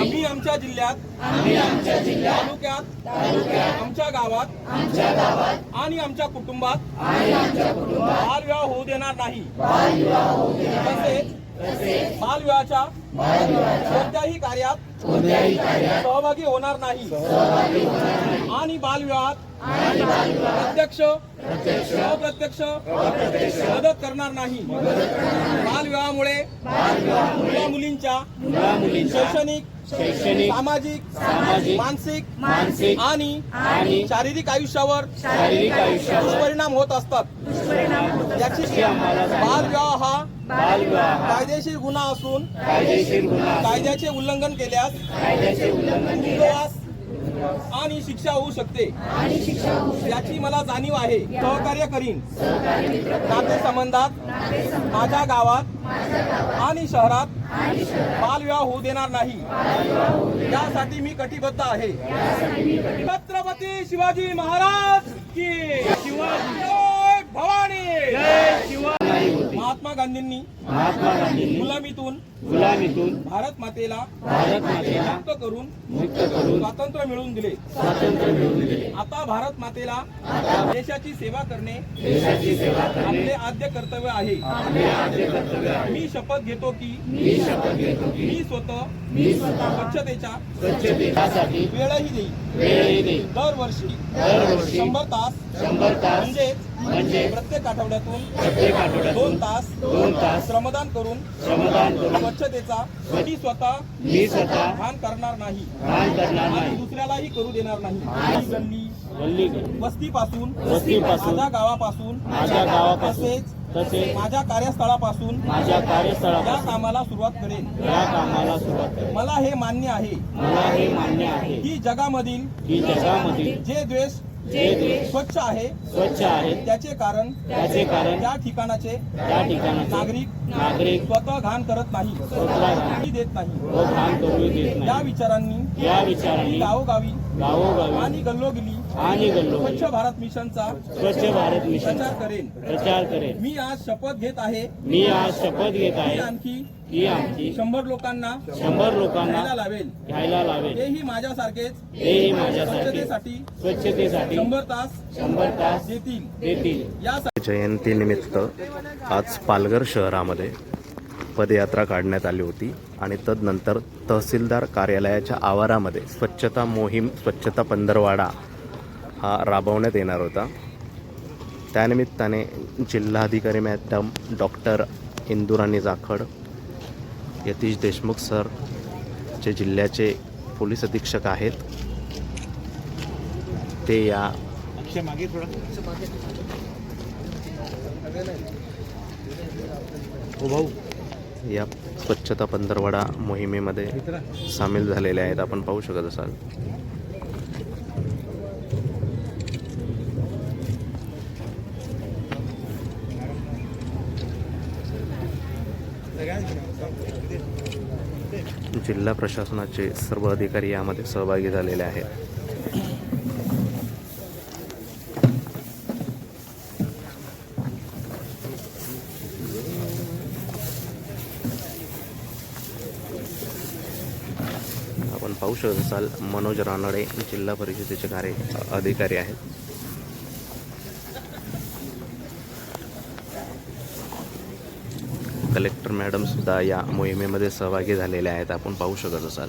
आम्ही आमच्या जिल्ह्यात तालुक्यात आमच्या गावात आणि आमच्या कुटुंबात बालविवाह होऊ देणार नाही. तसेच बालविवाहाच्या कोणत्याही कार्यात सहभागी होणार नाही. आणि बालविवाहात प्रत्यक्ष अप्रत्यक्ष मदत करणार नाही. बालविवाहामुळे मुला मुलींच्या शैक्षणिक शैक्षणिक सामाजिक सामाजिक मानसिक मानसिक आणि शारीरिक आयुष्यावर शारीरिक आयुष्यावर दुष्परिणाम होत असतात. याची बालविवाह हा कायदेशीर गुन्हा असून कायदेशीर गुन्हा कायद्याचे उल्लंघन केल्यास कायद्याचे उल्लंघन उपवास आणि शिक्षा होऊ शकते. याची मला जाणीव आहे. सहकार्य करीन. नातेसंबंधात माझ्या गावात आणि शहरात बालविवाह होऊ देणार नाही. यासाठी मी कटिबद्ध आहे. छत्रपती शिवाजी महाराज की शिवाजी. जय भवानी. होते महात्मा गांधींनी महात्मा गांधींनी गुलामीतून गुलामीतून भारत मातेला भारत मातेला मुक्त करून मुक्त करून स्वातंत्र्य मिळवून दिले. स्वातंत्र्य मिळवून दिले. आता भारत मातेला देशाची सेवा करणे देशाची सेवा करणे आपले आद्य कर्तव्य आहे. आपले आद्य कर्तव्य आहे. मी शपथ घेतो की मी शपथ घेतो की मी स्वतः मी स्वतः स्वच्छतेच्या स्वच्छतेसाठी वेळही देईल वेळही देईल दरवर्षी दरवर्षी शंभर तास शंभर तास म्हणजेच म्हणजे प्रत्येक आठवड्यातून प्रत्येक दोन तास दोन तास श्रमदान करून श्रमदान करून स्वच्छतेचा मी स्वतः मी स्वतः भान करणार नाही. भान करणार आणि नाही. दुसऱ्यालाही करू देणार नाही. आणि गल्ली गल्ली. वस्तीपासून वस्तीपासून माझ्या गावापासून माझ्या गावापासून तसेच तसेच माझ्या कार्यस्थळापासून माझ्या या कार्यस्थळापासून कामाला सुरुवात करेन. या कामाला सुरुवात करेन. मला हे मान्य आहे. मला हे मान्य आहे. की जगामधील की जगामधील जे द्वेष स्वच्छ आहे स्वच्छ आहेत त्याचे कारण त्याचे कारण त्या ठिकाणाचे त्या ठिकाणाचे नागरिक नागरिक स्वतः घाण करत नाही स्वतः घाण देत नाही. व भान करू देत या विचारांनी या मी विचारांनी गावोगावी गावोगावी आणि गल्लोगल्ली आणि गल्लोगल्ली स्वच्छ भारत मिशनचा स्वच्छ भारत मिशन प्रचार करेन. प्रचार करेन. मी आज शपथ घेत आहे. मी आज शपथ घेत की आहे आणखी की आमची शंभर लोकांना शंभर लोकांना घ्यायला लावेल. घ्यायला लावेल. तेही माझ्यासारखेच तेही माझ्यासाठी स्वच्छतेसाठी स्वच्छतेसाठी शंभर तास शंभर तास देतील. देतील. यासाठी जयंतीनिमित्त आज पालघर शहरामध्ये पदयात्रा काढण्यात आली होती आणि तदनंतर तहसीलदार कार्यालयाच्या आवारामध्ये स्वच्छता मोहीम स्वच्छता पंधरवाडा हा राबवण्यात येणार होता. त्यानिमित्ताने जिल्हाधिकारी madam doctor Indurani Jakhad Yatish Deshmukh sir जे जिल्ह्याचे पोलीस अधीक्षक आहेत ते या हो या स्वच्छता पंधरवडा मोहिमेमध्ये सामील झालेले आहेत. आपण पाहू शकत असाल. जिल्हा प्रशासनाचे सर्व अधिकारी यामध्ये सहभागी झालेले आहेत आपण पाहू शकत असाल मनोज रानडे जिल्हा परिषदेचे कार्य अधिकारी आहेत. कलेक्टर मॅडम सुद्धा या मोहिमेमध्ये सहभागी झालेल्या आहेत. आपण पाहू शकत असाल.